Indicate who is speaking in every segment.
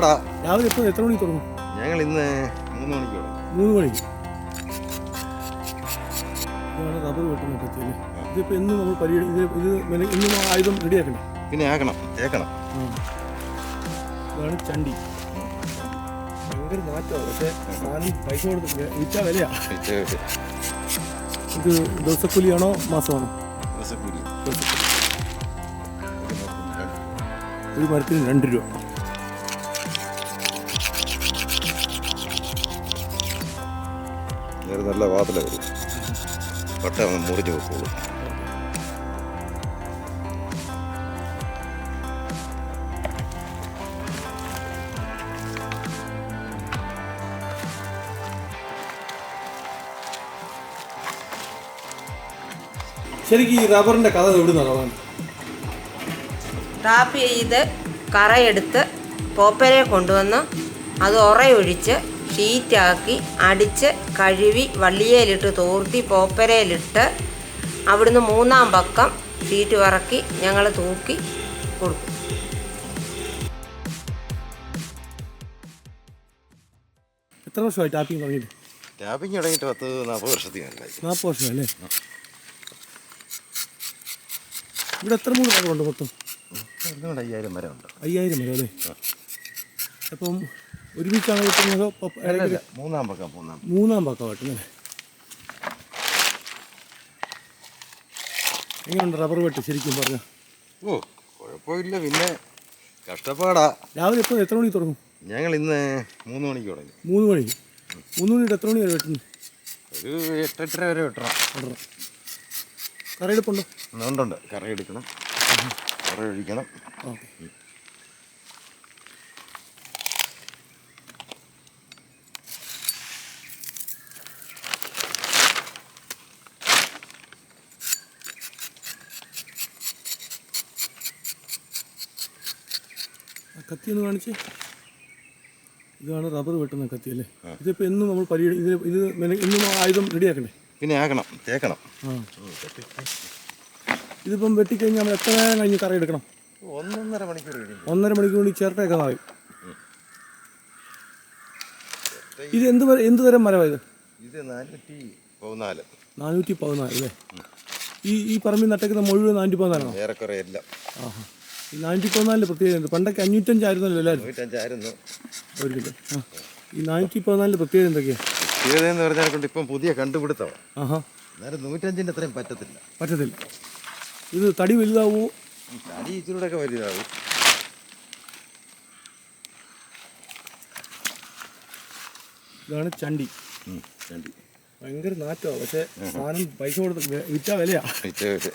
Speaker 1: കഷ്ടപ്പാടാ
Speaker 2: രാവിലെ എപ്പോൾ എത്ര മണിക്ക് തുടങ്ങും?
Speaker 1: ഞങ്ങൾ ഇന്ന് മൂന്ന് മണിക്ക്
Speaker 2: മൂന്ന് മണി. ഇതാണ് റബ്ബർ വെട്ടുന്ന കത്തിയല്ലേ ഇതിപ്പോൾ ഇന്ന് നമ്മൾ പരിഗണി ഇത് ഇത് മെന- ഇന്നും ആയുധം റെഡിയാക്കണം
Speaker 1: പിന്നെ ആക്കണം തേക്കണം.
Speaker 2: ഇതാണ് ചണ്ടി. ഭയങ്കര മാറ്റമാണ്. പക്ഷേ സാധനം പൈസ കൊടുത്ത് വിറ്റാ വിലയാ. ഇത് ദിവസക്കൂലിയാണോ? മാസമാണോ? ഒരു മരത്തിന് രണ്ട് രൂപ.
Speaker 1: നല്ല വാതില വരും. പട്ട മുറിഞ്ഞു വെക്കുള്ളൂ
Speaker 2: ശരിക്കും ഈ റബ്ബറിന്റെ കഥ എവിടുന്നാണ് തുടങ്ങുന്നത്
Speaker 3: ടാപ്പ് ചെയ്ത് കറയെടുത്ത് പോപ്പരെ കൊണ്ടുവന്ന് അത് ഉറയൊഴിച്ച് ഷീറ്റാക്കി അടിച്ച് കഴുകി വള്ളിയേലിട്ട് തോർത്തി പോപ്പരയിലിട്ട് അവിടുന്ന് മൂന്നാം പക്കം ഷീറ്റ് വറക്കി ഞങ്ങൾ തൂക്കി കൊടുക്കും.
Speaker 2: എത്ര വർഷമായി ടാപ്പിംഗ് തുടങ്ങിയിട്ട്?
Speaker 1: ടാപ്പിംഗ് തുടങ്ങിയിട്ട് പത്ത് നാൽപ്പത് വർഷത്തിനല്ലായി
Speaker 2: നാൽപ്പത് വർഷമല്ലേ? ഇവിടെ എത്ര മൂന്ന് റബ്ബറുണ്ട് മൊത്തം?
Speaker 1: അയ്യായിരം വരെ ഉണ്ട്.
Speaker 2: അയ്യായിരം വരെ അല്ലേ? അപ്പം ഒരുമിച്ചാണ് കിട്ടുന്നത്
Speaker 1: മൂന്നാം പക്കം മൂന്നാം
Speaker 2: മൂന്നാം പക്കം വെട്ടുന്നത് എങ്ങനെയുണ്ട് റബ്ബർ വെട്ടി? ശരിക്കും പറഞ്ഞു?
Speaker 1: ഓ കുഴപ്പമില്ല. പിന്നെ കഷ്ടപ്പാടാ.
Speaker 2: രാവിലെ എപ്പോൾ എത്ര മണിക്ക് തുടങ്ങും?
Speaker 1: ഞങ്ങൾ ഇന്ന് മൂന്ന് മണിക്ക് തുടങ്ങി.
Speaker 2: മൂന്ന് മണിക്ക്? മൂന്ന് മണിയുടെ എത്ര മണി വരെ വെട്ടുന്നു?
Speaker 1: ഒരു എട്ടെട്ടര വരെ വെട്ടണം.
Speaker 2: ഓർഡർ കറയെടുപ്പുണ്ടോ
Speaker 1: ഉണ്ടുണ്ട്. കറി എടുക്കണം. കറി ഒഴിക്കണം.
Speaker 2: ഓക്കെ ആ കത്തി ഒന്ന് കാണിച്ച്. ഇതാണ് റബ്ബർ വെട്ടുന്ന കത്തി അല്ലേ ഇതിപ്പോൾ എന്നും നമ്മൾ പരിഗണി ഇത് ഇത് ഇന്നും ആയുധം റെഡിയാക്കണ്ടേ
Speaker 1: പിന്നെ ആക്കണം തേക്കണം.
Speaker 2: ആ. ഇതിപ്പം വെട്ടിക്കഴിഞ്ഞാൽ നമ്മൾ എത്ര നേരം കഴിഞ്ഞ് കറി എടുക്കണം?
Speaker 1: ഒന്നൊന്നര മണിക്കൂർ
Speaker 2: ഒന്നര മണിക്കൂർ കൊണ്ട് ചിരട്ടയൊക്കെ നായി ഇത് എന്ത് എന്ത് തരം മരമാണ് ഇത്?
Speaker 1: ഇത് നാനൂറ്റി പതിനാല്.
Speaker 2: നാനൂറ്റി പതിനാല് അല്ലേ? ഈ ഈ പറമ്പിൽ നട്ടേക്കുന്ന മുഴുവൻ നാനൂറ്റി പതിനാലാണോ?
Speaker 1: ഏറെക്കുറെ എല്ലാം.
Speaker 2: ആഹാ. ഈ നാനൂറ്റി പതിനാലിന്റെ പ്രത്യേകത പണ്ടൊക്കെ അഞ്ഞൂറ്റഞ്ചായിരുന്നല്ലോ എല്ലാവരും
Speaker 1: നൂറ്റഞ്ചായിരുന്നു
Speaker 2: ഒരു കിലോ ആ. ഈ നാനൂറ്റി പതിനാലിന്റെ പ്രത്യേകത എന്തൊക്കെയാണ്
Speaker 1: എന്ന് പറഞ്ഞാൽ കൊണ്ട് ഇപ്പം പുതിയ കണ്ടുപിടുത്തമാണ്
Speaker 2: ആഹാ.
Speaker 1: അന്നേരം നൂറ്റഞ്ചിന്റെ അത്രയും പറ്റത്തില്ല.
Speaker 2: പറ്റത്തില്ല. ഇത് തടി വലുതാവോ?
Speaker 1: തടി ഇച്ചിരൂടെ ഒക്കെ വലുതാവും.
Speaker 2: ഇതാണ് ചണ്ടി.
Speaker 1: ചണ്ടി.
Speaker 2: ഭയങ്കര നാറ്റമാണ് പക്ഷേ സാധനം പൈസ കൊടുത്ത് വിറ്റാ വിലയാ.
Speaker 1: ഇത് ഇത്.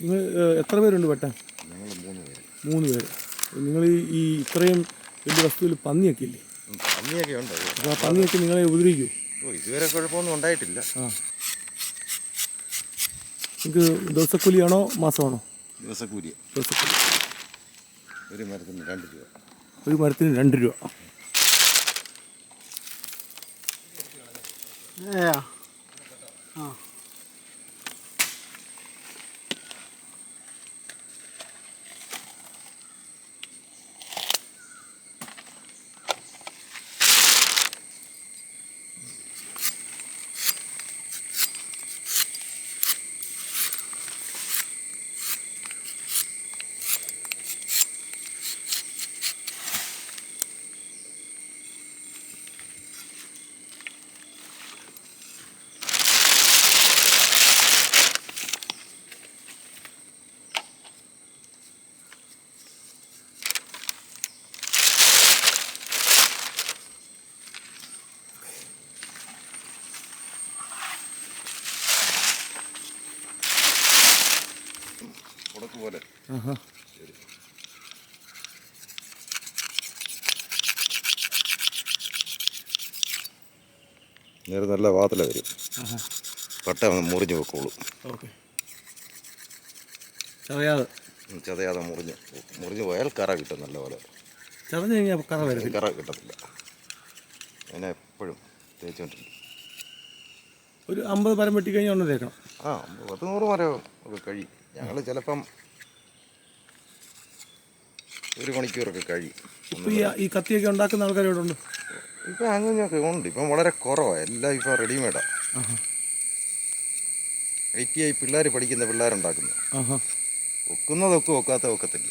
Speaker 2: നിങ്ങൾ എത്ര പേരുണ്ട് വെട്ടാൻ
Speaker 1: മൂന്ന് പേര്.
Speaker 2: മൂന്ന് പേര് നിങ്ങൾ ഈ ഈ ഇത്രയും വലിയ വസ്തുവിൽ പന്നിയൊക്കെ ഇല്ലേ
Speaker 1: പന്നിയൊക്കെ ഉണ്ട്
Speaker 2: അപ്പോൾ ആ പന്നിയൊക്കെ നിങ്ങളെ ഉപദ്രവിക്കൂ
Speaker 1: ഓ ഇതുവരെ കുഴപ്പമൊന്നും ഉണ്ടായിട്ടില്ല.
Speaker 2: ആ. നിങ്ങൾക്ക് ദിവസക്കൂലിയാണോ മാസമാണോ?
Speaker 1: ദിവസക്കൂലി.
Speaker 2: ദിവസക്കൂലി.
Speaker 1: ഒരു മരത്തിന് രണ്ട് രൂപ.
Speaker 2: ഒരു മരത്തിന് രണ്ട് രൂപ.
Speaker 1: ഉടക്ക് പോലെ
Speaker 2: ആഹാ
Speaker 1: നേരെ നല്ല വാതില വരും. പട്ട മുറിഞ്ഞു വെക്കോളൂ
Speaker 2: ഓക്കെ. ചതയാതെ.
Speaker 1: ചതയാതെ മുറിഞ്ഞ് മുറിഞ്ഞു പോയാൽ കറ കിട്ടും നല്ലപോലെ.
Speaker 2: ചതഞ്ഞ് കഴിഞ്ഞാൽ കറ വരും.
Speaker 1: കറ കിട്ടത്തില്ല. അതിനെ എപ്പോഴും തേച്ചുകൊണ്ടിരിക്കും.
Speaker 2: ഒരു അമ്പത് മരം വെട്ടിക്കഴിഞ്ഞാൽ ഒന്ന് തേക്കണം.
Speaker 1: ആ പത്ത് നൂറ് മരം ഒക്കെ കഴിയും. ഞങ്ങൾ ചിലപ്പം ഒരു മണിക്കൂറൊക്കെ കഴിയും.
Speaker 2: ഇപ്പോൾ ഈ കത്തിയൊക്കെ ഉണ്ടാക്കുന്ന ആൾക്കാർ ഇവിടെ ഉണ്ട്.
Speaker 1: ഇപ്പം അങ്ങനെയൊക്കെ ഉണ്ട്. ഇപ്പം വളരെ കുറവാണ് എല്ലാം ഇപ്പം റെഡിമെയ്ഡാണ് ഐ ടി ഐ പിള്ളേർ പഠിക്കുന്ന പിള്ളേരുണ്ടാക്കുന്നത് ഒക്കുന്നതൊക്കെ ഒക്കാത്ത ഒക്കത്തില്ല.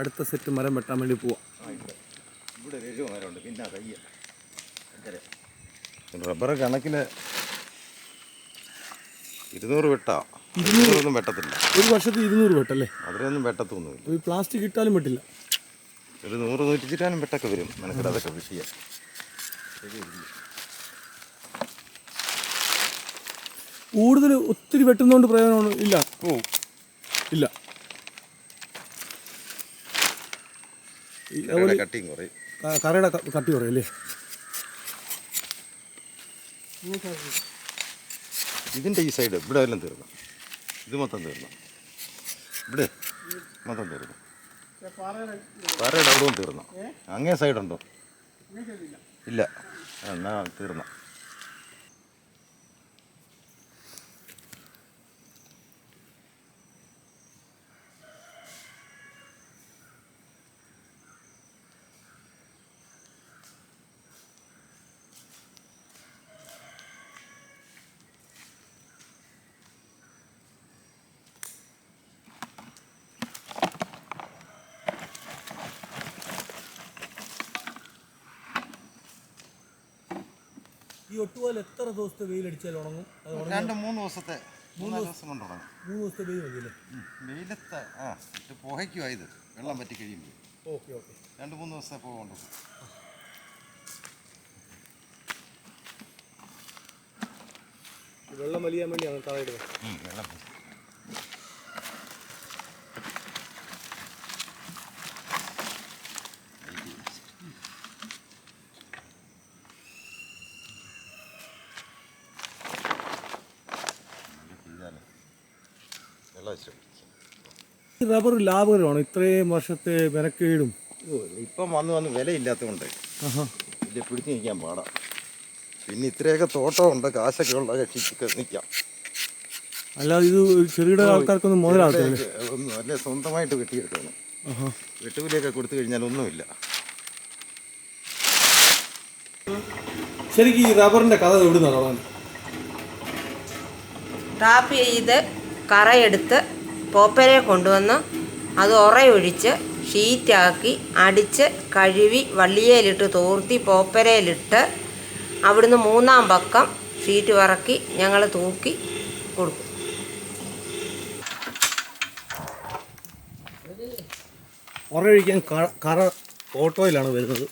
Speaker 2: അടുത്ത സെറ്റ് മരം വെട്ടാൻ വേണ്ടി പോവാം.
Speaker 1: ഇവിടെ ഒരു മരമുണ്ട്. പിന്നെ കയ്യ റബ്ബർ കണക്കിന് ഇരുന്നൂറ് വെട്ടാ. ഇരുന്നൂറൊന്നും വെട്ടത്തില്ല.
Speaker 2: ഒരു വർഷത്തിൽ ഇരുന്നൂറ് വെട്ടല്ലേ?
Speaker 1: അതിലൊന്നും വെട്ടത്തൊന്നുമില്ല.
Speaker 2: ഈ പ്ലാസ്റ്റിക് ഇട്ടാലും വെട്ടില്ല.
Speaker 1: ഒരു നൂറ് നൂറ്റി ചിറ്റാനും വെട്ടൊക്കെ വരും നിനക്ക് അതൊക്കെ വിഷയം
Speaker 2: കൂടുതൽ ഒത്തിരി വെട്ടുന്നതുകൊണ്ട് പ്രയോജനമാണ് ഇല്ല. ഓ ഇല്ല.
Speaker 1: കട്ടിങ് കുറയും.
Speaker 2: കറിയുടെ കറയുടെ കുറയും കട്ടി കുറയല്ലേ
Speaker 1: ഇതിന്റെ ഈ സൈഡ് ഇവിടെ എല്ലാം തീർന്നു. ഇത് മൊത്തം തീർന്നു. ഇവിടെ മൊത്തം തീർന്നു. പാറയുടെ അവിടവും തീർന്നു. അങ്ങേ സൈഡുണ്ടോ? ഇല്ല. എന്നാ തീർന്നു
Speaker 2: ഈ ഒട്ടുപോലെ എത്ര ദിവസത്തെ വെയിലടിച്ചാൽ ഉണങ്ങും.
Speaker 1: രണ്ട് മൂന്ന് ദിവസത്തെ മൂന്ന് ദിവസം കൊണ്ട് ഉണങ്ങും.
Speaker 2: മൂന്ന് ദിവസത്തെ വെയിൽ മതിയല്ലേ?
Speaker 1: വെയിലത്ത് ആ ഇട്ട് പുകയ്ക്കുവാ ഇത്. വെള്ളം പറ്റി കഴിയുമ്പോൾ
Speaker 2: ഓക്കെ ഓക്കെ.
Speaker 1: രണ്ട് മൂന്ന് ദിവസത്തെ പോകുന്നുണ്ട്
Speaker 2: വെള്ളം വലിയാൻ വേണ്ടിയാണ് ഞങ്ങൾ
Speaker 1: താഴെ വെള്ളം ഇഷ്ടം
Speaker 2: ഈ റബ്ബർ ലാഭകരമാണ് ഇത്രയും വർഷത്തെ വിലക്കേടും.
Speaker 1: ഇപ്പം വന്ന് വന്ന് വിലയില്ലാത്തതുകൊണ്ട് വലിയ പിടിച്ച് നിൽക്കാൻ പാടാം. പിന്നെ ഇത്രയൊക്കെ തോട്ടമുണ്ട് കാശൊക്കെ ഉള്ള കക്ഷിക്ക് നിൽക്കാം
Speaker 2: അല്ലാതെ ഇത് ചെറുകിട ആൾക്കാർക്കൊന്നും മുതലാകത്തില്ല
Speaker 1: ഒന്നും അല്ലെ സ്വന്തമായിട്ട് വെട്ടിയെടുക്കണം. വെട്ടുകൂലിയൊക്കെ കൊടുത്തു കഴിഞ്ഞാൽ ഒന്നുമില്ല.
Speaker 2: ശരിക്കും ഈ റബ്ബറിന്റെ കഥ എവിടുന്നാണ്
Speaker 3: ടാപ്പ് ചെയ്ത് കറയെടുത്ത് പോപ്പരെ കൊണ്ടുവന്ന് അത് ഉറയൊഴിച്ച് ഷീറ്റാക്കി അടിച്ച് കഴുകി വള്ളിയേലിട്ട് തോർത്തി പോപ്പരയിലിട്ട് അവിടുന്ന് മൂന്നാം പക്കം ഷീറ്റ് വറക്കി ഞങ്ങൾ തൂക്കി കൊടുക്കും.
Speaker 2: ഉറയൊഴിക്കാൻ കറ ഓട്ടോയിലാണ് വരുന്നത്.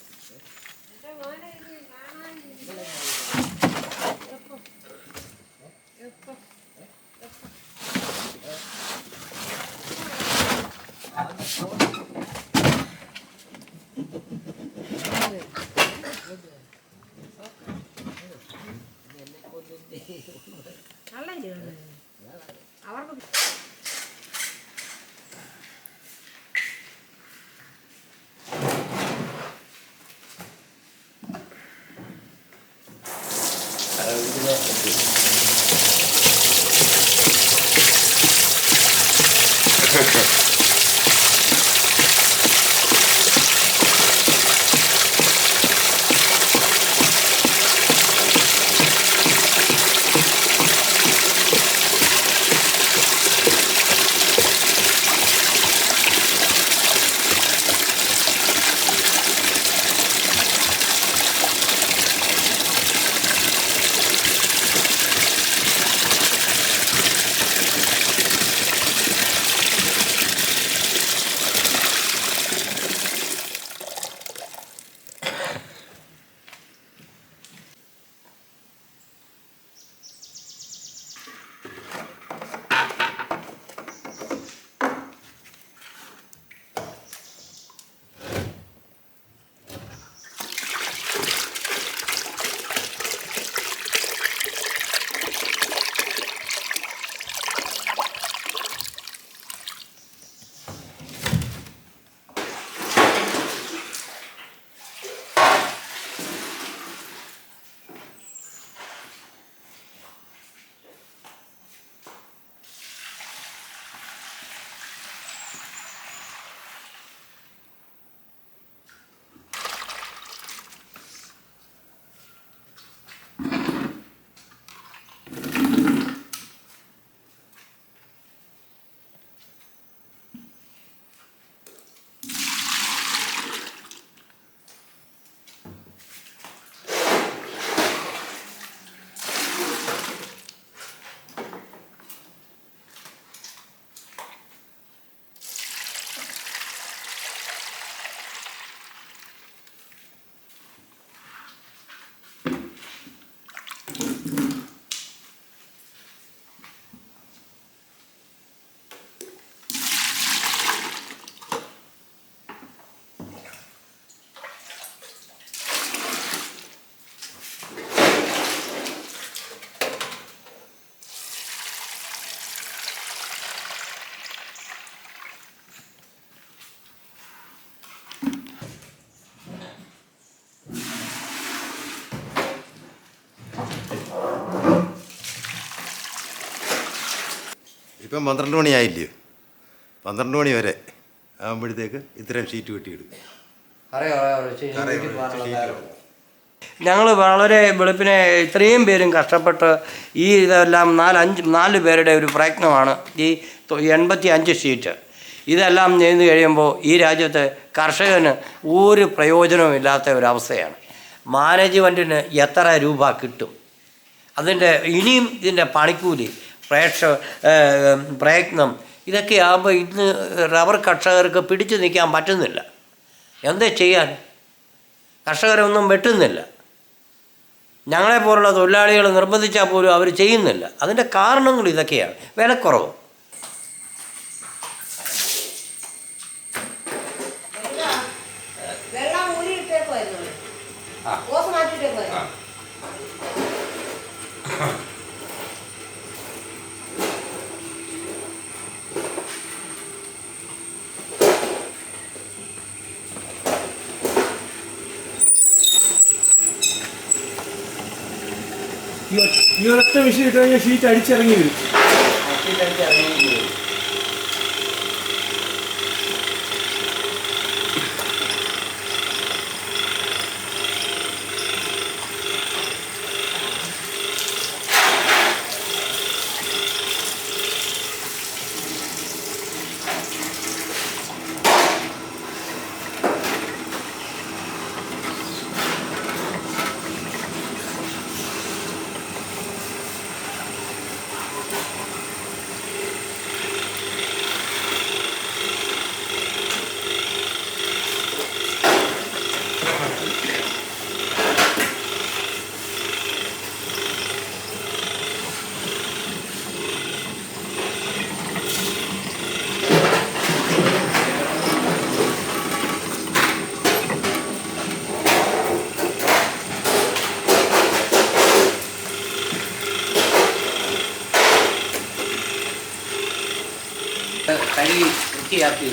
Speaker 2: Thank you.
Speaker 1: ഇപ്പം പന്ത്രണ്ട് മണിയായില്ലയോ പന്ത്രണ്ട് മണി വരെ. ആകുമ്പോഴത്തേക്ക് ഇത്രയും ഷീറ്റ് കിട്ടിയെടുക്കും
Speaker 4: ഞങ്ങൾ വളരെ വെളുപ്പിനെ ഇത്രയും പേരും കഷ്ടപ്പെട്ട് ഈ ഇതെല്ലാം നാലഞ്ച് നാല് പേരുടെ ഒരു പ്രയത്നമാണ്. ഈ എൺപത്തി അഞ്ച് ഷീറ്റ്. ഇതെല്ലാം ചെയ്ത് കഴിയുമ്പോൾ ഈ രാജ്യത്തെ കർഷകന് ഒരു പ്രയോജനവും ഇല്ലാത്ത ഒരവസ്ഥയാണ് മാനേജ്മെന്റിന് എത്ര രൂപ കിട്ടും? അതിന്റെ ഇനിയും ഇതിന്റെ പണിക്കൂലി പ്രേക്ഷ പ്രയത്നം. ഇതൊക്കെ ആകുമ്പോൾ ഇന്ന് റബ്ബർ കർഷകർക്ക് പിടിച്ചു നിൽക്കാൻ പറ്റുന്നില്ല. എന്താ ചെയ്യാൻ? കർഷകരൊന്നും വെട്ടുന്നില്ല. ഞങ്ങളെപ്പോലുള്ള തൊഴിലാളികൾ നിർബന്ധിച്ചാൽ പോലും അവർ ചെയ്യുന്നില്ല. അതിന്റെ കാരണങ്ങൾ ഇതൊക്കെയാണ്. വിലക്കുറവ്
Speaker 3: വെള്ളം ഊരിയിട്ടേക്കുമായിരുന്നു
Speaker 4: ആ.
Speaker 3: ഓസ് മാറ്റിയിട്ടേക്കുമായിരുന്നു
Speaker 2: ഈ ഒരൊറ്റ മെഷീൻ ഇട്ട് കഴിഞ്ഞാൽ ഷീറ്റ് അടിച്ചിറങ്ങി വരും.
Speaker 4: കഴുകി വൃത്തിയാക്കി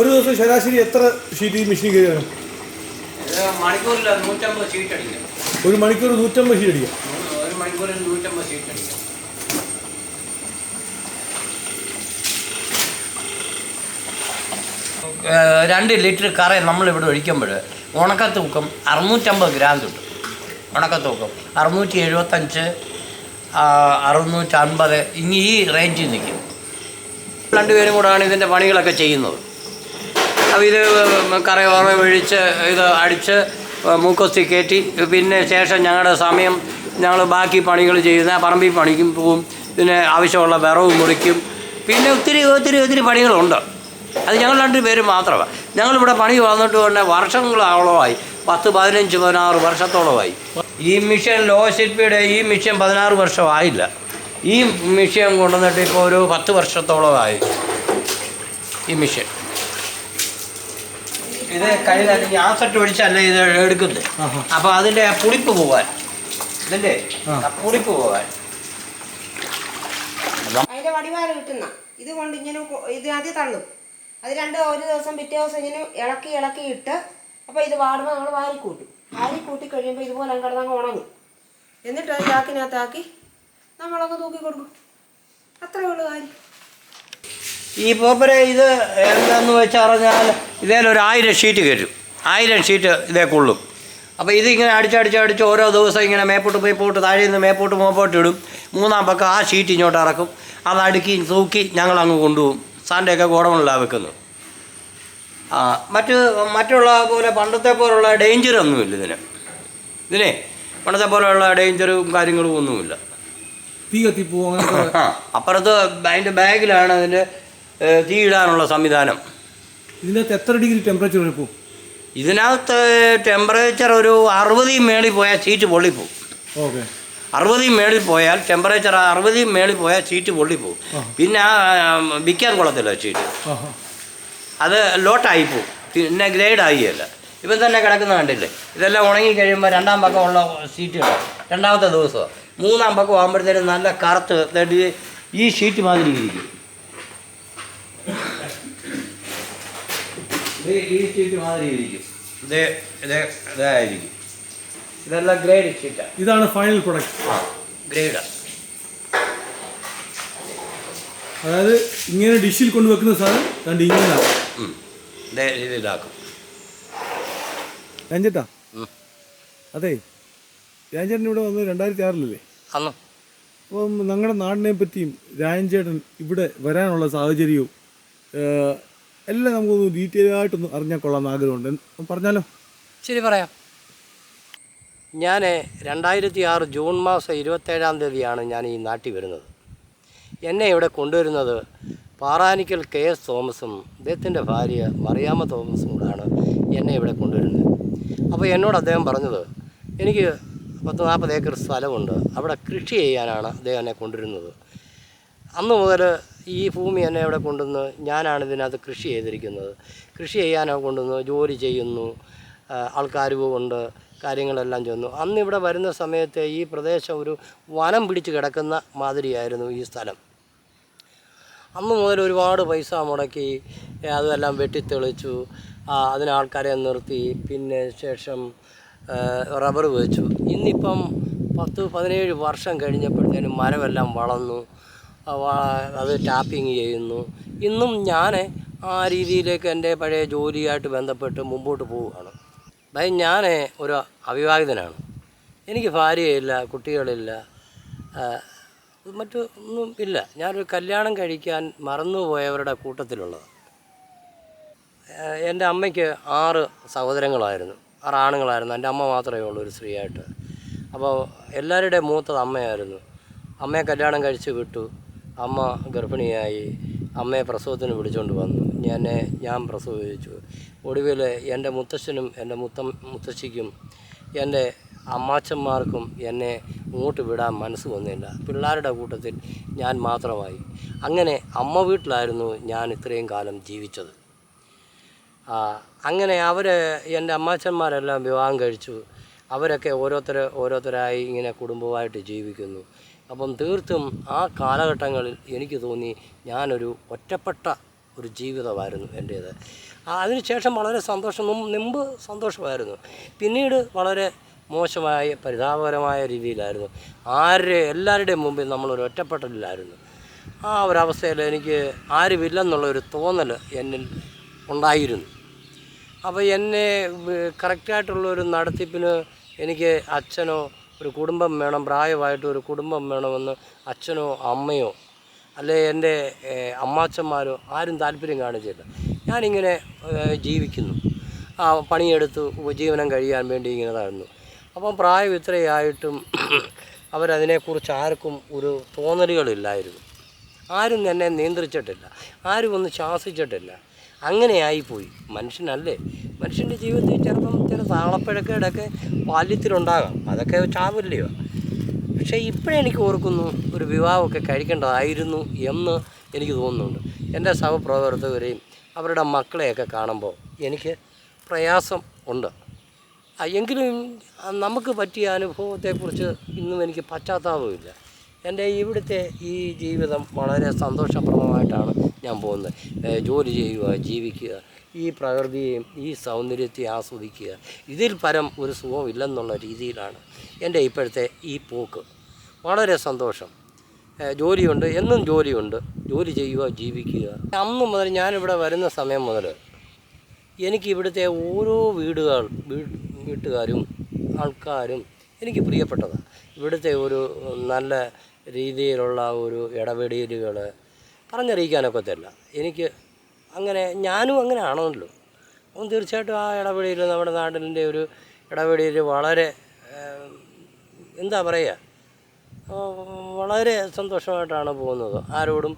Speaker 2: ഒരു ദിവസം ശരാശരി എത്ര ഷീറ്റ് ഈ മെഷീൻ കയറി
Speaker 4: മണിക്കൂറിൽ നൂറ്റമ്പത് ഷീറ്റ് അടിക്കണം
Speaker 2: ഒരു മണിക്കൂർ നൂറ്റമ്പത് ഷീറ്റ് അടിക്കാം.
Speaker 4: ഒരു മണിക്കൂറിൽ നൂറ്റമ്പത് ഷീറ്റ് അടിക്കണം ഏഹ് രണ്ട് ലിറ്റർ കറ നമ്മളിവിടെ ഒഴിക്കുമ്പോൾ ഉണക്കത്തൂക്കം അറുന്നൂറ്റമ്പത് ഗ്രാം കിട്ടും ഉണക്കത്തൂക്കം അറുന്നൂറ്റി എഴുപത്തഞ്ച് അറുന്നൂറ്റമ്പത് ഇനി ഈ റേഞ്ചിൽ നിൽക്കും. രണ്ടുപേരും കൂടാണ് ഇതിന്റെ പണികളൊക്കെ ചെയ്യുന്നത്. ഇത് കറയോറ ഒഴിച്ച് ഇത് അടിച്ച് മൂക്കൊസ്തി കയറ്റി. പിന്നെ ശേഷം ഞങ്ങളുടെ സമയം ഞങ്ങൾ ബാക്കി പണികൾ ചെയ്യുന്ന പറമ്പിൽ പണിക്കും പോവും. പിന്നെ ആവശ്യമുള്ള വിറവ് മുറിക്കും. പിന്നെ ഒത്തിരി ഒത്തിരി ഒത്തിരി പണികളുണ്ട്. അത് ഞങ്ങൾ രണ്ട് പേര് മാത്രമാണ് ഞങ്ങളിവിടെ പണി വന്നിട്ട് തന്നെ വർഷങ്ങളോളമായി. പത്ത് പതിനഞ്ച് പതിനാറ് വർഷത്തോളമായി. ഈ മിഷൻ ലോ ഈ മിഷൻ പതിനാറ് വർഷമായില്ല. ഈ മിഷൻ കൊണ്ടുവന്നിട്ട് ഇപ്പോൾ ഒരു പത്ത് വർഷത്തോളമായി. ഈ മിഷൻ. ഇത് കയ്യിൽ അല്ലെങ്കിൽ ആസെറ്റ് ഒഴിച്ചല്ല ഇത് എടുക്കുന്നത്. അപ്പോൾ അതിന്റെ പുളിപ്പ് പോവാൻ. ഇതല്ലേ? പുളിപ്പ് പോവാൻ.
Speaker 3: അതിന്റെ വടിവാര കിട്ടുന്ന. ഇത് കൊണ്ട് ഇങ്ങനെ ഇത് ആദ്യം തള്ളും. അത് രണ്ട് ഒരു ദിവസം പിറ്റേ ദിവസം ഇങ്ങനെ ഇളക്കി ഇളക്കി ഇട്ട് അപ്പോൾ ഇത് വാടുമ്പോൾ നമ്മൾ വാരി കൂട്ടും. വാരി കൂട്ടി കഴിയുമ്പോൾ ഇതുപോലെ കിടന്നങ്ങ് ഉണങ്ങും. എന്നിട്ട് അത് ചാക്കിനകത്താക്കി നമ്മളൊക്കെ തൂക്കി കൊടുക്കും അത്രേ ഉള്ളൂ കാര്യം.
Speaker 4: ഈ പോപ്പരെ ഇത് എന്താന്ന് വെച്ചാൽ പറഞ്ഞാൽ ഇതേലൊരു ആയിരം ഷീറ്റ് കയറ്റും. ആയിരം ഷീറ്റ് ഇതേ കൊള്ളും. അപ്പോൾ ഇതിങ്ങനെ അടിച്ചടിച്ച് അടിച്ച് ഓരോ ദിവസം ഇങ്ങനെ മേപ്പോട്ട് മേപ്പോട്ട് താഴെ നിന്ന് മേപ്പോട്ട് മോപ്പോട്ട് ഇടും. മൂന്നാം പക്കം ആ ഷീറ്റ് ഇങ്ങോട്ട് ഇറക്കും. അത് അടുക്കി തൂക്കി ഞങ്ങൾ അങ്ങ് കൊണ്ടുപോകും. സാന്റെയൊക്കെ ഗോഡൗണിലാണ് വെക്കുന്നു ആ മറ്റ് മറ്റുള്ള പോലെ പണ്ടത്തെ പോലുള്ള ഡേഞ്ചർ ഒന്നുമില്ല ഇതിന്. ഇതിനെ പണ്ടത്തെ പോലെയുള്ള ഡേഞ്ചറും കാര്യങ്ങളും ഒന്നുമില്ല.
Speaker 2: തീ കത്തിപ്പോ
Speaker 4: അപ്പുറത്ത് അതിന്റെ ബാഗിലാണ് അതിന്റെ ഏഹ്, തീ സംവിധാനം.
Speaker 2: ഇതിനകത്ത് എത്ര ഡിഗ്രി ടെമ്പറേച്ചർ എടുക്കും
Speaker 4: ഇതിനകത്ത് ടെമ്പറേച്ചർ ഒരു അറുപതിൽ മേളിൽ പോയാൽ സീറ്റ് പൊള്ളിപ്പോവും
Speaker 2: ഓക്കെ.
Speaker 4: അറുപതിൽ മേളിൽ പോയാൽ ടെമ്പറേച്ചർ അറുപതിൽ മേളിൽ പോയാൽ സീറ്റ് പൊള്ളിപ്പോവും പിന്നെ ആ, വിൽക്കാൻ കൊള്ളത്തില്ല സീറ്റ് അത് ലോട്ടായി പോവും. പിന്നെ ഗ്രേഡ് ആയില്ല ഇപ്പം തന്നെ കിടക്കുന്ന കണ്ടില്ലേ? ഇതെല്ലാം ഉണങ്ങി കഴിയുമ്പോൾ രണ്ടാം പക്കമുള്ള സീറ്റുകൾ രണ്ടാമത്തെ ദിവസം മൂന്നാം പക്കം ആകുമ്പോഴത്തേനും നല്ല കറുത്ത് ഈ ഷീറ്റ് മാതിരി ഇരിക്കും. ഈ ഷീറ്റ് മാതിരി ഇരിക്കും. ഇതേ ഇതേ ഇതായിരിക്കും. ഇതെല്ലാം ഗ്രേഡ് ഷീറ്റാണ്
Speaker 2: ഇതാണ് ഫൈനൽ പ്രൊഡക്റ്റ്
Speaker 4: ഗ്രേഡാണ്
Speaker 2: അതായത് ഇങ്ങനെ ഡിഷിൽ കൊണ്ടുവെക്കുന്ന സാധനം കണ്ട് ഇങ്ങനെ
Speaker 4: രഞ്ജിട്ടാ.
Speaker 2: അതെ. രാജേട്ടൻ ഇവിടെ വന്നത് രണ്ടായിരത്തി ആറിലല്ലേ
Speaker 4: അന്ന്.
Speaker 2: അപ്പം ഞങ്ങളുടെ നാടിനെ പറ്റിയും രാജൻ ചേട്ടൻ ഇവിടെ വരാനുള്ള സാഹചര്യവും എല്ലാം നമുക്കൊന്ന് ഡീറ്റെയിൽ ആയിട്ടൊന്ന് അറിഞ്ഞാൽ കൊള്ളാം ആഗ്രഹമുണ്ട്. പറഞ്ഞാലോ?
Speaker 4: ശരി പറയാം. ഞാൻ രണ്ടായിരത്തി ആറ് ജൂൺ മാസം ഇരുപത്തേഴാം തീയതിയാണ് ഞാൻ ഈ നാട്ടിൽ വരുന്നത്. എന്നെ ഇവിടെ കൊണ്ടുവരുന്നത് പാറാനിക്കൽ കെ എസ് തോമസും അദ്ദേഹത്തിന്റെ ഭാര്യ മറിയാമ്മ തോമസും കൂടാണ് എന്നെ ഇവിടെ കൊണ്ടുവരുന്നത്. അപ്പോൾ എന്നോട് അദ്ദേഹം പറഞ്ഞത് എനിക്ക് പത്ത് നാൽപ്പത് ഏക്കർ സ്ഥലമുണ്ട് അവിടെ കൃഷി ചെയ്യാനാണ് അദ്ദേഹം എന്നെ കൊണ്ടുവരുന്നത്. അന്ന് മുതൽ ഈ ഭൂമി എന്നെ ഇവിടെ കൊണ്ടുവന്ന് ഞാനാണ് ഇതിനകത്ത് കൃഷി ചെയ്തിരിക്കുന്നത്. കൃഷി ചെയ്യാനോ കൊണ്ടുവന്ന് ജോലി ചെയ്യുന്നു. ആൾക്കാർ കൊണ്ട് കാര്യങ്ങളെല്ലാം ചെന്നു. അന്ന് ഇവിടെ വരുന്ന സമയത്ത് ഈ പ്രദേശം ഒരു വനം പിടിച്ച് കിടക്കുന്ന മാതിരിയായിരുന്നു ഈ സ്ഥലം. അന്ന് മുതൽ ഒരുപാട് പൈസ മുടക്കി അതെല്ലാം വെട്ടിത്തെളിച്ചു. അതിന് ആൾക്കാരെ നിർത്തി. പിന്നെ ശേഷം റബ്ബർ വെച്ചു. ഇന്നിപ്പം പത്ത് പതിനേഴ് വർഷം കഴിഞ്ഞപ്പോഴത്തേനും മരമെല്ലാം വളർന്നു. അത് ടാപ്പിങ് ചെയ്യുന്നു. ഇന്നും ഞാൻ ആ രീതിയിലേക്ക് എന്റെ പഴയ ജോലിയായിട്ട് ബന്ധപ്പെട്ട് മുമ്പോട്ട് പോവുകയാണ്. ഭയ ഞാൻ ഒരു അവിവാഹിതനാണ് എനിക്ക് ഭാര്യയില്ല കുട്ടികളില്ല മറ്റു ഒന്നും ഇല്ല. ഞാനൊരു കല്യാണം കഴിക്കാൻ മറന്നുപോയവരുടെ കൂട്ടത്തിലുള്ളത് എന്റെ അമ്മയ്ക്ക് ആറ് സഹോദരങ്ങളായിരുന്നു. ആറ് ആണുങ്ങളായിരുന്നു. എന്റെ അമ്മ മാത്രമേ ഉള്ളൂ ഒരു സ്ത്രീയായിട്ട്. അപ്പോൾ എല്ലാവരുടെയും മൂത്തത് അമ്മയായിരുന്നു. അമ്മയെ കല്യാണം കഴിച്ച് വിട്ടു. അമ്മ ഗർഭിണിയായി അമ്മയെ പ്രസവത്തിന് വിളിച്ചുകൊണ്ട് വന്നു. ഞാൻ ഞാൻ പ്രസവിച്ചു. ഒടുവിൽ എന്റെ മുത്തശ്ശനും എന്റെ മുത്തം മുത്തശ്ശിക്കും എന്റെ അമ്മാച്ചന്മാർക്കും എന്നെ ഇങ്ങോട്ട് വിടാൻ മനസ്സ് വന്നില്ല. പിള്ളേരുടെ കൂട്ടത്തിൽ ഞാൻ മാത്രമായി. അങ്ങനെ അമ്മ വീട്ടിലായിരുന്നു ഞാൻ ഇത്രയും കാലം ജീവിച്ചത്. അങ്ങനെ അവർ എന്റെ അമ്മാച്ചന്മാരെല്ലാം വിവാഹം കഴിച്ചു. അവരൊക്കെ ഓരോരുത്തർ ഓരോരുത്തരായി ഇങ്ങനെ കുടുംബമായിട്ട് ജീവിക്കുന്നു. അപ്പം തീർത്തും ആ കാലഘട്ടങ്ങളിൽ എനിക്ക് തോന്നി ഞാനൊരു ഒറ്റപ്പെട്ട ഒരു ജീവിതമായിരുന്നു എന്റേത്. അതിനുശേഷം വളരെ സന്തോഷം മുമ്പ് സന്തോഷമായിരുന്നു. പിന്നീട് വളരെ മോശമായ പരിതാപകരമായ രീതിയിലായിരുന്നു. ആരുടെ എല്ലാവരുടെയും മുമ്പിൽ നമ്മളൊരു ഒറ്റപ്പെട്ടലിലായിരുന്നു ആ ഒരവസ്ഥയിൽ എനിക്ക് ആരുമില്ലെന്നുള്ള ഒരു തോന്നൽ എന്നിൽ ഉണ്ടായിരുന്നു. അപ്പോൾ എന്നെ കറക്റ്റായിട്ടുള്ളൊരു നടത്തിപ്പിന് എനിക്ക് അച്ഛനോ ഒരു കുടുംബം വേണം പ്രായമായിട്ട് ഒരു കുടുംബം വേണമെന്ന് അച്ഛനോ അമ്മയോ അല്ലെ എന്റെ അമ്മാച്ചന്മാരോ ആരും താല്പര്യം കാണിച്ചില്ല. ഞാനിങ്ങനെ ജീവിക്കുന്നു. ആ പണിയെടുത്ത് ഉപജീവനം കഴിയാൻ വേണ്ടി ഇങ്ങനെ നടന്നു. അപ്പം പ്രായം ഇത്രയായിട്ടും അവരതിനെക്കുറിച്ച് ആർക്കും ഒരു തോന്നലുകളില്ലായിരുന്നു. ആരും എന്നെ നിയന്ത്രിച്ചിട്ടില്ല. ആരും ഒന്ന് ശാസിച്ചിട്ടില്ല. അങ്ങനെയായിപ്പോയി. മനുഷ്യനല്ലേ? മനുഷ്യന്റെ ജീവിതത്തിൽ ചിലപ്പം ചില താളപ്പിഴക്കേടൊക്കെ ബാല്യത്തിലുണ്ടാകാം. അതൊക്കെ ചാവില്ലയോ പക്ഷേ ഇപ്പോഴെനിക്ക് ഓർക്കുന്നു ഒരു വിവാഹമൊക്കെ കഴിക്കേണ്ടതായിരുന്നു എന്ന് എനിക്ക് തോന്നുന്നുണ്ട്. എന്റെ സഹപ്രവർത്തകരെയും അവരുടെ മക്കളെയൊക്കെ കാണുമ്പോൾ എനിക്ക് പ്രയാസം ഉണ്ട്. എങ്കിലും നമുക്ക് പറ്റിയ അനുഭവത്തെക്കുറിച്ച് ഇന്നും എനിക്ക് പശ്ചാത്താപമില്ല. എന്റെ ഇവിടുത്തെ ഈ ജീവിതം വളരെ സന്തോഷപ്രദമായിട്ടാണ് ഞാൻ പോകുന്നത്. ജോലി ചെയ്യുക ജീവിക്കുക ഈ പ്രകൃതിയെയും ഈ സൗന്ദര്യത്തെ ആസ്വദിക്കുക. ഇതിൽ പരം ഒരു സുഖം ഇല്ലെന്നുള്ള രീതിയിലാണ് എന്റെ ഇപ്പോഴത്തെ ഈ പോക്ക്. വളരെ സന്തോഷം. ജോലിയുണ്ട് എന്നും ജോലിയുണ്ട്. ജോലി ചെയ്യുക ജീവിക്കുക. അന്ന് മുതൽ ഞാനിവിടെ വരുന്ന സമയം മുതൽ എനിക്ക് ഇവിടുത്തെ ഓരോ വീടുകൾ വീട്ടുകാരും ആൾക്കാരും എനിക്ക് പ്രിയപ്പെട്ടതാണ്. ഇവിടുത്തെ ഒരു നല്ല രീതിയിലുള്ള ഒരു ഇടപെടലുകൾ പറഞ്ഞറിയിക്കാനൊക്കത്തില്ല. എനിക്ക് അങ്ങനെ ഞാനും അങ്ങനെ ആണല്ലോ. അപ്പം തീർച്ചയായിട്ടും ആ ഇടപെടിയിൽ നമ്മുടെ നാട്ടിലിന്റെ ഒരു ഇടപെടിയിൽ വളരെ എന്താ പറയുക വളരെ സന്തോഷമായിട്ടാണ് പോകുന്നത്. ആരോടും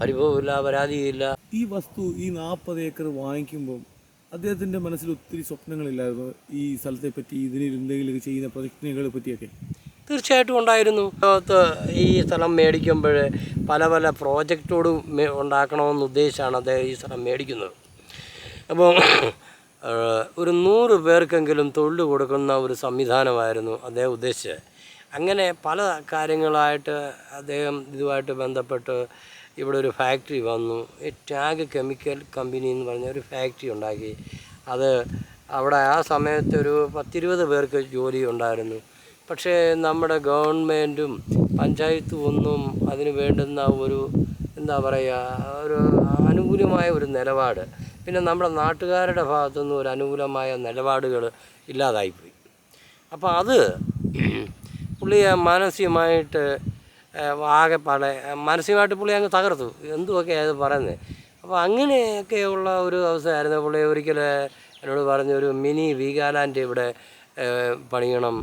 Speaker 4: പരിഭവമില്ല പരാതിയില്ല.
Speaker 2: ഈ വസ്തു ഈ നാൽപ്പത് ഏക്കർ വാങ്ങിക്കുമ്പോൾ അദ്ദേഹത്തിന്റെ മനസ്സിൽ ഒത്തിരി സ്വപ്നങ്ങളില്ലായിരുന്നു ഈ സ്ഥലത്തെ പറ്റി ഇതിന് എന്തെങ്കിലും ചെയ്യുന്ന പ്രൊജക്ടിനെ പറ്റിയൊക്കെ?
Speaker 4: തീർച്ചയായിട്ടും ഉണ്ടായിരുന്നു. ലോകത്ത് ഈ സ്ഥലം മേടിക്കുമ്പോൾ പല പല പ്രോജക്റ്റോട് ഉണ്ടാക്കണമെന്ന് ഉദ്ദേശിച്ചാണ് അദ്ദേഹം ഈ സ്ഥലം മേടിക്കുന്നത്. അപ്പോൾ ഒരു നൂറ് പേർക്കെങ്കിലും തൊഴിൽ കൊടുക്കുന്ന ഒരു സംവിധാനമായിരുന്നു അദ്ദേഹം ഉദ്ദേശിച്ചത്. അങ്ങനെ പല കാര്യങ്ങളായിട്ട് അദ്ദേഹം ഇതുമായിട്ട് ബന്ധപ്പെട്ട് ഇവിടെ ഒരു ഫാക്ടറി വന്നു. ടാഗ് കെമിക്കൽ കമ്പനി എന്ന് പറഞ്ഞ ഒരു ഫാക്ടറി ഉണ്ടാക്കി. അത് അവിടെ ആ സമയത്ത് ഒരു പത്തിരുപത് പേർക്ക് ജോലി ഉണ്ടായിരുന്നു. പക്ഷേ നമ്മുടെ ഗവൺമെന്റും പഞ്ചായത്തും ഒന്നും അതിന് വേണ്ടുന്ന ഒരു എന്താ പറയുക ഒരു അനുകൂലമായ ഒരു നിലപാട്. പിന്നെ നമ്മുടെ നാട്ടുകാരുടെ ഭാഗത്തുനിന്ന് ഒരു അനുകൂലമായ നിലപാടുകൾ ഇല്ലാതായിപ്പോയി. അപ്പോൾ അത് പുള്ളിയെ മാനസികമായിട്ട് ആകെപ്പാടെ മാനസികമായിട്ട് പുള്ളി അങ്ങ് തകർത്തു. എന്തുമൊക്കെ അത് പറയുന്നത് അപ്പോൾ അങ്ങനെയൊക്കെയുള്ള ഒരു അവസ്ഥയായിരുന്നു പുള്ളി ഒരിക്കൽ എന്നോട് പറഞ്ഞു ഒരു മിനി വീഗാലാൻഡ് ഇവിടെ പണിയണം.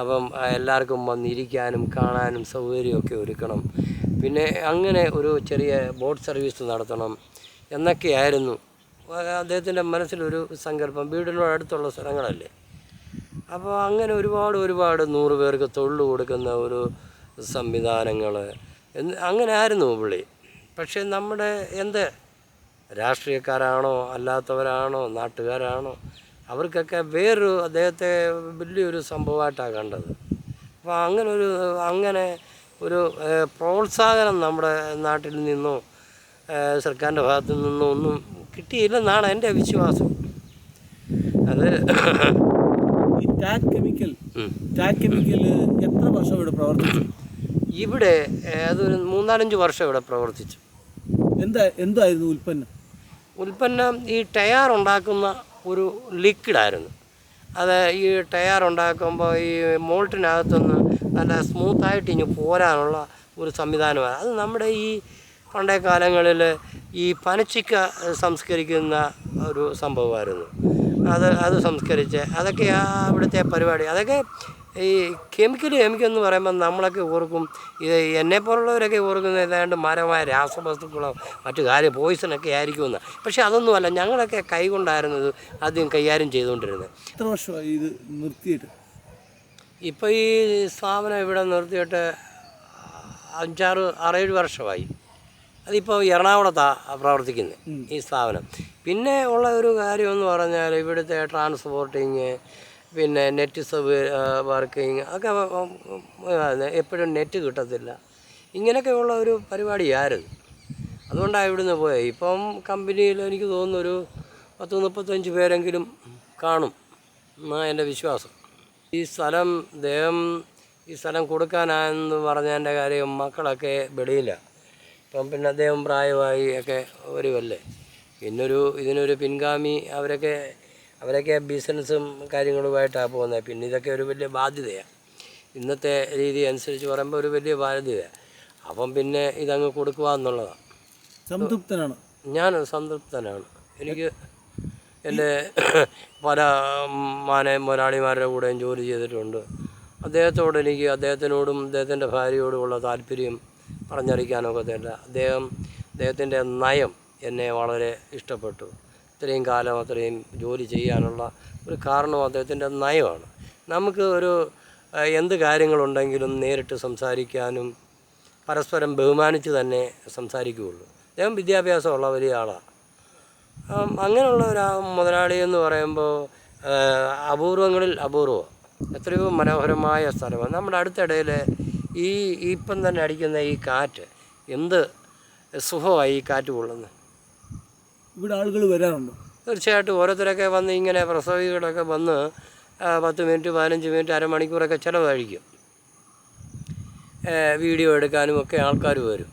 Speaker 4: അപ്പം എല്ലാവർക്കും വന്നിരിക്കാനും കാണാനും സൗകര്യമൊക്കെ ഒരുക്കണം. പിന്നെ അങ്ങനെ ഒരു ചെറിയ ബോട്ട് സർവീസ് നടത്തണം എന്നൊക്കെയായിരുന്നു. അദ്ദേഹത്തിന്റെ മനസ്സിലൊരു സങ്കല്പം. വീടിനോട് അടുത്തുള്ള സ്ഥലങ്ങളല്ലേ. അപ്പോൾ അങ്ങനെ ഒരുപാട് ഒരുപാട് നൂറ് പേർക്ക് തൊഴിൽ കൊടുക്കുന്ന ഒരു സംവിധാനങ്ങൾ. അങ്ങനെ ആയിരുന്നു പുള്ളി. പക്ഷേ നമ്മുടെ എന്ത്? രാഷ്ട്രീയക്കാരാണോ അല്ലാത്തവരാണോ നാട്ടുകാരാണോ? അവർക്കൊക്കെ വേറൊരു അദ്ദേഹത്തെ വലിയൊരു സംഭവമായിട്ടാണ് കണ്ടത്. അപ്പോൾ അങ്ങനെ ഒരു അങ്ങനെ ഒരു പ്രോത്സാഹനം നമ്മുടെ നാട്ടിൽ നിന്നോ സർക്കാരിന്റെ ഭാഗത്തു നിന്നോ ഒന്നും കിട്ടിയില്ലെന്നാണ് എന്റെ വിശ്വാസം. അത്
Speaker 2: ഈ കെമിക്കൽ. കെമിക്കൽ എത്ര വർഷം ഇവിടെ പ്രവർത്തിച്ചു?
Speaker 4: ഇവിടെ അതൊരു മൂന്നാലഞ്ച് വർഷം ഇവിടെ പ്രവർത്തിച്ചു.
Speaker 2: എന്താ എന്തായിരുന്നു ഉൽപ്പന്നം?
Speaker 4: ഉൽപ്പന്നം ഈ ടയർ ഉണ്ടാക്കുന്ന ഒരു ലിക്വിഡായിരുന്നു അത് ഈ ടയർ ഉണ്ടാക്കുമ്പോൾ ഈ മോൾട്ടിനകത്തുനിന്ന് നല്ല സ്മൂത്തായിട്ട് ഇനി പോരാനുള്ള ഒരു സംവിധാനമാണ്. അത് നമ്മുടെ ഈ പണ്ടേ കാലങ്ങളിൽ ഈ പനച്ചിക്ക സംസ്കരിക്കുന്ന ഒരു സംഭവമായിരുന്നു. അത് അത് സംസ്കരിച്ച് അതൊക്കെ ആ അവിടുത്തെ പരിപാടി അതൊക്കെ ഈ കെമിക്കൽ കെമിക്കൽ എന്ന് പറയുമ്പോൾ നമ്മളൊക്കെ ഓർക്കും ഇത് എന്നെ ഓർക്കുന്ന ഏതാണ്ട് മരമായ രാസവസ്തുക്കളോ മറ്റു കാര്യം പോയിസണൊക്കെ ആയിരിക്കുമെന്ന്. പക്ഷേ അതൊന്നുമല്ല ഞങ്ങളൊക്കെ കൈകൊണ്ടായിരുന്നത് ആദ്യം കൈകാര്യം ചെയ്തുകൊണ്ടിരുന്നത്.
Speaker 2: എത്ര വർഷമായി ഇത് നിർത്തിയിട്ട്?
Speaker 4: ഇപ്പോൾ ഈ സ്ഥാപനം ഇവിടെ നിർത്തിയിട്ട് അഞ്ചാറ് ആറേഴ് വർഷമായി. അതിപ്പോൾ എറണാകുളത്താണ് പ്രവർത്തിക്കുന്നത് ഈ സ്ഥാപനം. പിന്നെ ഉള്ള ഒരു കാര്യമെന്ന് പറഞ്ഞാൽ ഇവിടുത്തെ ട്രാൻസ്പോർട്ടിങ് പിന്നെ നെറ്റ് സബ് വർക്കിംഗ് ഒക്കെ എപ്പോഴും നെറ്റ് കിട്ടത്തില്ല. ഇങ്ങനെയൊക്കെയുള്ള ഒരു പരിപാടിയായിരുന്നു അതുകൊണ്ടാണ് ഇവിടുന്ന് പോയത് ഇപ്പം കമ്പനിയിൽ എനിക്ക് തോന്നുന്നു ഒരു പത്ത് മുപ്പത്തഞ്ച് പേരെങ്കിലും കാണും. എന്നാണ് എന്റെ വിശ്വാസം. ഈ സ്ഥലം ദേഹം ഈ സ്ഥലം കൊടുക്കാനാന്ന് പറഞ്ഞതിന്റെ കാര്യം മക്കളൊക്കെ വെളിയില്ല ഇപ്പം പിന്നെ അദ്ദേഹം പ്രായമായി ഒക്കെ വരുമല്ലേ പിന്നൊരു ഇതിനൊരു പിൻഗാമി അവരൊക്കെ അവരൊക്കെ ബിസിനസ്സും കാര്യങ്ങളുമായിട്ടാണ് പോകുന്നത് പിന്നെ ഇതൊക്കെ ഒരു വലിയ ബാധ്യതയാണ് ഇന്നത്തെ രീതി അനുസരിച്ച് പറയുമ്പോൾ ഒരു വലിയ ബാധ്യതയാണ് അപ്പം പിന്നെ ഇതങ്ങ് കൊടുക്കുക എന്നുള്ളതാണ്
Speaker 2: സംതൃപ്തനാണ്.
Speaker 4: ഞാൻ സംതൃപ്തനാണ്. എനിക്ക് എന്റെ പല മാന മുതലാളിമാരുടെ കൂടെയും ജോലി ചെയ്തിട്ടുണ്ട്. അദ്ദേഹത്തോട് എനിക്ക് അദ്ദേഹത്തിനോടും അദ്ദേഹത്തിന്റെ ഭാര്യയോടുമുള്ള താല്പര്യം പറഞ്ഞറിയിക്കാനൊക്കത്തില്ല. അദ്ദേഹം അദ്ദേഹത്തിന്റെ നയം എന്നെ വളരെ ഇഷ്ടപ്പെട്ടു. ഇത്രയും കാലം അത്രയും ജോലി ചെയ്യാനുള്ള ഒരു കാരണം അദ്ദേഹത്തിന്റെ നയമാണ്. നമുക്ക് ഒരു എന്ത് കാര്യങ്ങളുണ്ടെങ്കിലും നേരിട്ട് സംസാരിക്കാനും പരസ്പരം ബഹുമാനിച്ച് തന്നെ സംസാരിക്കുകയുള്ളൂ. അദ്ദേഹം വിദ്യാഭ്യാസമുള്ള വലിയ ആളാണ്. അങ്ങനെയുള്ള ഒരു മുതലാളി എന്ന് പറയുമ്പോൾ അപൂർവങ്ങളിൽ അപൂർവം എത്രയോ മനോഹരമായ സ്ഥലമാണ്. നമ്മുടെ അടുത്തിടയിൽ ഈ ഇപ്പം തന്നെ അടിക്കുന്ന ഈ കാറ്റ് എന്ത് സുഖമായി ഈ കാറ്റ് കൊള്ളുന്നത്
Speaker 2: ഇവിടെ ആളുകൾ വരാറുണ്ടോ.
Speaker 4: തീർച്ചയായിട്ടും ഓരോരുത്തരൊക്കെ വന്ന് ഇങ്ങനെ പ്രസവികളൊക്കെ വന്ന് പത്ത് മിനിറ്റ് പതിനഞ്ച് മിനിറ്റ് അരമണിക്കൂറൊക്കെ ചിലവഴിക്കും. വീഡിയോ എടുക്കാനും ഒക്കെ ആൾക്കാർ വരും.